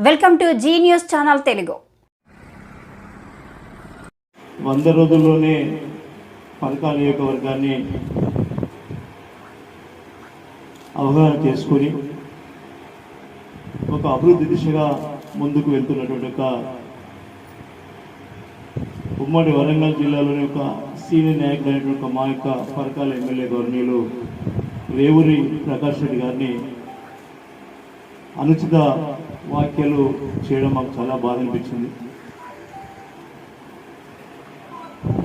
Welcome to Zee news channel Telugu. వంద రోజుల్లోనే పథకాల నియోజకవర్గాన్ని అవగాహన చేసుకొని ఒక అభివృద్ధి దిశగా ముందుకు వెళ్తున్నటువంటి ఒక ఉమ్మడి వరంగల్ జిల్లాలోని ఒక సీనియర్ నాయకుడైనటువంటి ఒక మా యొక్క పరకాల ఎమ్మెల్యే గవర్నీయులు రేవూరి ప్రకాష్ రెడ్డి గారిని అనుచిత వ్యాఖ్యలు చేయడం మాకు చాలా బాధ అనిపించింది.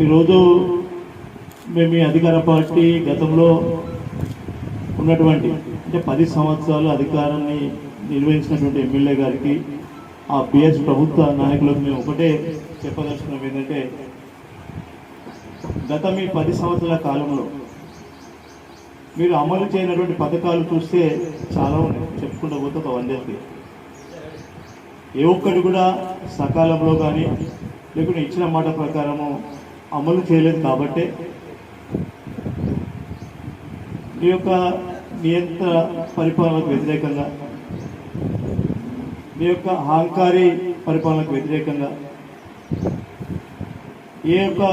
ఈరోజు మేము ఈ అధికార పార్టీ గతంలో ఉన్నటువంటి అంటే పది సంవత్సరాలు అధికారాన్ని నిర్వహించినటువంటి ఎమ్మెల్యే గారికి ఆ బిఎస్ ప్రభుత్వ నాయకులకు మేము ఒకటే చెప్పదలుచుకున్నాం ఏంటంటే గత మీ పది సంవత్సరాల కాలంలో మీరు అమలు చేయనటువంటి పథకాలు చూస్తే చాలా ఉన్నాయి. చెప్పుకుంటూ పోతే ఒక వందేసి ఏ ఒక్కటి కూడా సకాలంలో కానీ లేకుంటే ఇచ్చిన మాట ప్రకారము అమలు చేయలేదు కాబట్టే నీ యొక్క నియంత్ర పరిపాలనకు వ్యతిరేకంగా మీ యొక్క అహంకారి పరిపాలనకు వ్యతిరేకంగా ఏ యొక్క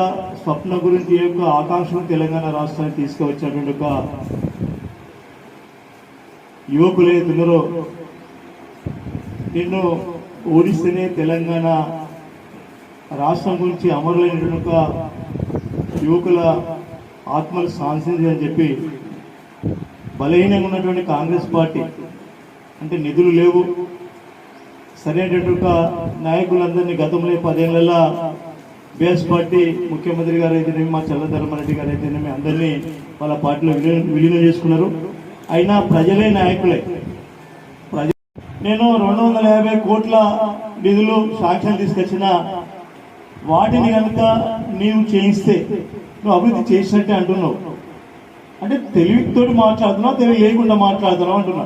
స్వప్న గురించి ఏ యొక్క ఆకాంక్షను తెలంగాణ రాష్ట్రానికి తీసుకువచ్చినటువంటి ఒక యువకులు ఏదైతున్నారో నిన్ను ఓడిస్తేనే తెలంగాణ రాష్ట్రం గురించి అమరులైన యువకుల ఆత్మలు శాంతింది అని చెప్పి బలహీనంగా ఉన్నటువంటి కాంగ్రెస్ పార్టీ అంటే నిధులు లేవు. సరైనటువంటి నాయకులందరినీ గతంలో పదేళ్ళలో బీఎస్ పార్టీ ముఖ్యమంత్రి గారు అయితేనేమి మా చల్లధర్మారెడ్డి గారు అయితేనేమి అందరినీ వాళ్ళ పార్టీలో విలీనం విలీనం చేసుకున్నారు. అయినా ప్రజలే నాయకులే. నేను రెండు వందల యాభై కోట్ల నిధులు సాక్ష్యం తీసుకొచ్చిన వాటిని కనుక నీవు చేయిస్తే నువ్వు అభివృద్ధి చేసినట్టే అంటున్నావు. అంటే తెలివితో మాట్లాడుతున్నావు తెలివి లేకుండా మాట్లాడుతున్నావు అంటున్నా.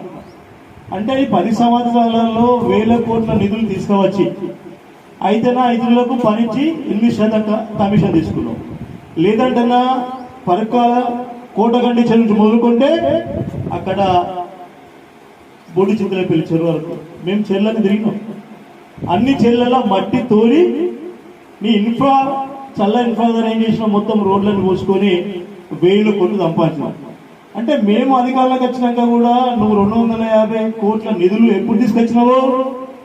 అంటే ఈ పది సంవత్సరాలలో వేల కోట్ల నిధులు తీసుకువచ్చి అయితేనా ఐదులకు పనిచ్చి ఎనిమిది శాతం కమిషన్ తీసుకున్నాం లేదంటేనా పరకాల కోటగండి చెల్లించి మొదలుకుంటే అక్కడ బొడి పెళ్ళి చెరువు వరకు మేము చెల్లని తిరిగినాం. అన్ని చెల్లెల మట్టి తోలి నీ ఇన్ఫ్రా చల్ల ఇన్ఫ్రా చేసిన? ఏం మొత్తం రోడ్లను పోసుకొని వేలు కొట్టు సంపాదించినాం. అంటే మేము అధికారంలోకి వచ్చినాక కూడా నువ్వు రెండు వందల యాభై కోట్ల నిధులు ఎప్పుడు తీసుకొచ్చినావో?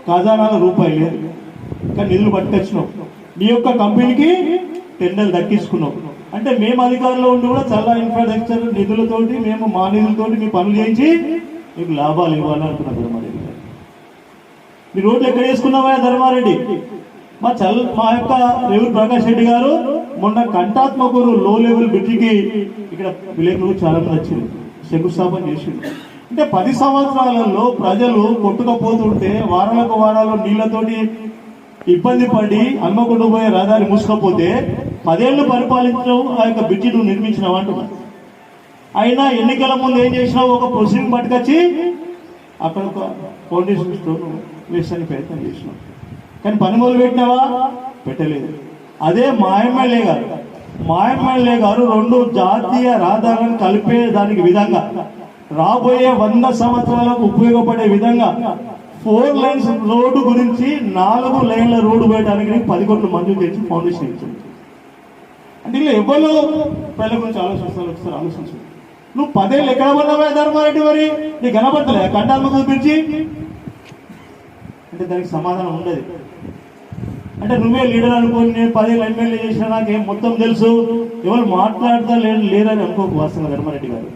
ఖజానాల రూపాయి లేదు. కానీ నిధులు పట్టుకొచ్చినావు నీ యొక్క కంపెనీకి టెండర్లు దక్కించుకున్నావు అంటే మేము అధికారంలో ఉండి కూడా చల్ల ఇన్ఫ్రాస్ట్రక్చర్ నిధులతోటి మేము మా నిధులతోటి మీ పనులు చేయించి మీకు లాభాలు ఇవ్వాలని అనుకున్నా ధర్మారెడ్డి గారు. మీ రోడ్లు ఎక్కడ వేసుకున్నావా ధర్మారెడ్డి? మా చల్ మా యొక్క రేవులు ప్రకాష్ రెడ్డి గారు మొన్న కంటాత్మకూరు లో లెవెల్ బ్రిడ్జికి ఇక్కడ విలేకరులు చాలా మంది వచ్చింది శంకుస్థాపన చేసిండు అంటే పది సంవత్సరాలలో ప్రజలు కొట్టుకపోతుంటే వారాలకు వారాలు నీళ్ళతోటి ఇబ్బంది పడి అమ్మకుండా పోయే రహదారి మూసుకపోతే పదేళ్ళు పరిపాలించడం ఆ యొక్క బ్రిడ్జి నువ్వు నిర్మించినావు అంటున్నా? అయినా ఎన్నికల ముందు ఏం చేసినావు? ఒక ప్రొసీడింగ్ పట్టుకొచ్చి అక్కడ ఒక ఫౌండేషన్ స్టోన్ వేసానికి ప్రయత్నం చేసినాం. కానీ పని మొదలు పెట్టినావా? పెట్టలేదు. అదే మా ఎమ్మెల్యే గారు. మా ఎమ్మెల్యే గారు రెండు జాతీయ రహదారులను కలిపే దానికి విధంగా రాబోయే వంద సంవత్సరాలకు ఉపయోగపడే విధంగా ఫోర్ లైన్స్ రోడ్డు గురించి నాలుగు లైన్ల రోడ్డు వేయడానికి పది కోట్ల మంజూరు చేసి ఫౌండేషన్ ఇచ్చింది. అంటే ఇలా ఎవరు పిల్లల గురించి ఆలోచిస్తారు? ఒకసారి ఆలోచించండి. నువ్వు పదేళ్ళు ఎక్కడ పడ్డావా ధర్మారెడ్డి మరి? నీ కనబడతలే కంటాలు చూపించి. అంటే దానికి సమాధానం ఉండదు. అంటే నువ్వే లీడర్ అనుకోని నేను పదేళ్ళు ఎమ్మెల్యే చేసిన నాకేం మొత్తం తెలుసు. ఎవరు మాట్లాడతా లేరు లేరని అనుకోకు వాస్తవ ధర్మారెడ్డి గారు.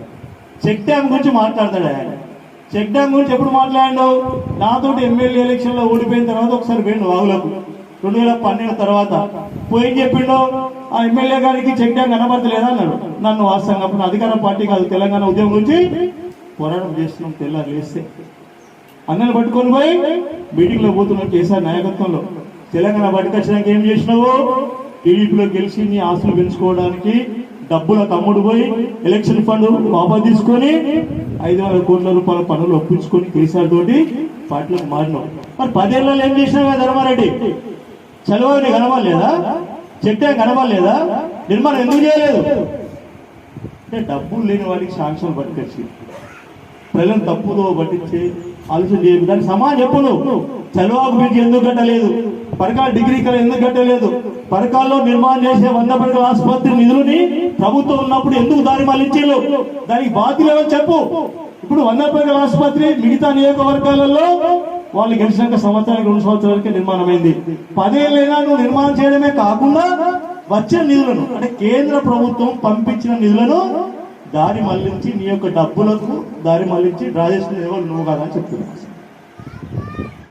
చెక్ డ్యామ్ గురించి మాట్లాడతాడు ఆయన. చెక్ డ్యామ్ గురించి ఎప్పుడు మాట్లాడినావు? నాతోటి ఎమ్మెల్యే ఎలక్షన్లో ఓడిపోయిన తర్వాత ఒకసారి పోయిండు వాగులకు. రెండు వేల పన్నెండు తర్వాత పోయి చెప్పిండు? ఆ ఎమ్మెల్యే గారికి చెక్ డ్యాం కనబడతలేదా అన్నాడు నన్ను వాస్తవంగా అప్పుడు అధికార పార్టీ కాదు తెలంగాణ ఉద్యమం గురించి పోరాటం చేస్తున్నాం తెల్లారు లేస్తే. అన్నను పట్టుకొని పోయి మీటింగ్లో పోతున్నాం కేసీఆర్ నాయకత్వంలో. తెలంగాణ పట్టుకొచ్చినాక ఏం చేసినావు? టీడీపీలో గెలిచి నీ ఆస్తులు పెంచుకోవడానికి డబ్బుల తమ్ముడు పోయి ఎలక్షన్ ఫండ్ వాపా తీసుకొని ఐదు వందల కోట్ల రూపాయల పనులు ఒప్పించుకొని కేసీఆర్ తోటి పార్టీలకు మారినావు. మరి పదేళ్ళలో ఏం చేసినావు ధర్మారెడ్డి? చలవని కనబడలేదా? చెట్టే కనబడలేదా? నిర్మాణం ఎందుకు చేయలేదు? అంటే డబ్బులు లేని వాడికి శాంక్షన్ పట్టుకొచ్చి ప్రజలను తప్పుతో పట్టించి ఆలోచన చేయదు దానికి సమాజం చెప్పు నువ్వు. చలువాకు బ్రిడ్జ్ ఎందుకు కట్టలేదు? పరకాల డిగ్రీ కళ ఎందుకు కట్టలేదు? పరకాల్లో నిర్మాణం చేసే వంద పడకల ఆసుపత్రి నిధులని ప్రభుత్వం ఉన్నప్పుడు ఎందుకు దారి మళ్ళించారు దానికి బాధ్యులు చెప్పు. ఇప్పుడు వంద పడకల ఆసుపత్రి మిగతా నియోజకవర్గాలలో వాళ్ళు గెలిచినాక సంవత్సరానికి రెండు సంవత్సరాలకే నిర్మాణం అయింది పదేళ్ళైనా నువ్వు నిర్మాణం చేయడమే కాకుండా వచ్చిన నిధులను అంటే కేంద్ర ప్రభుత్వం పంపించిన నిధులను దారి మళ్ళించి నీ యొక్క డబ్బులకు దారి మళ్ళించి డ్రా చేసిన వాళ్ళు నువ్వు కాదని చెప్తున్నావు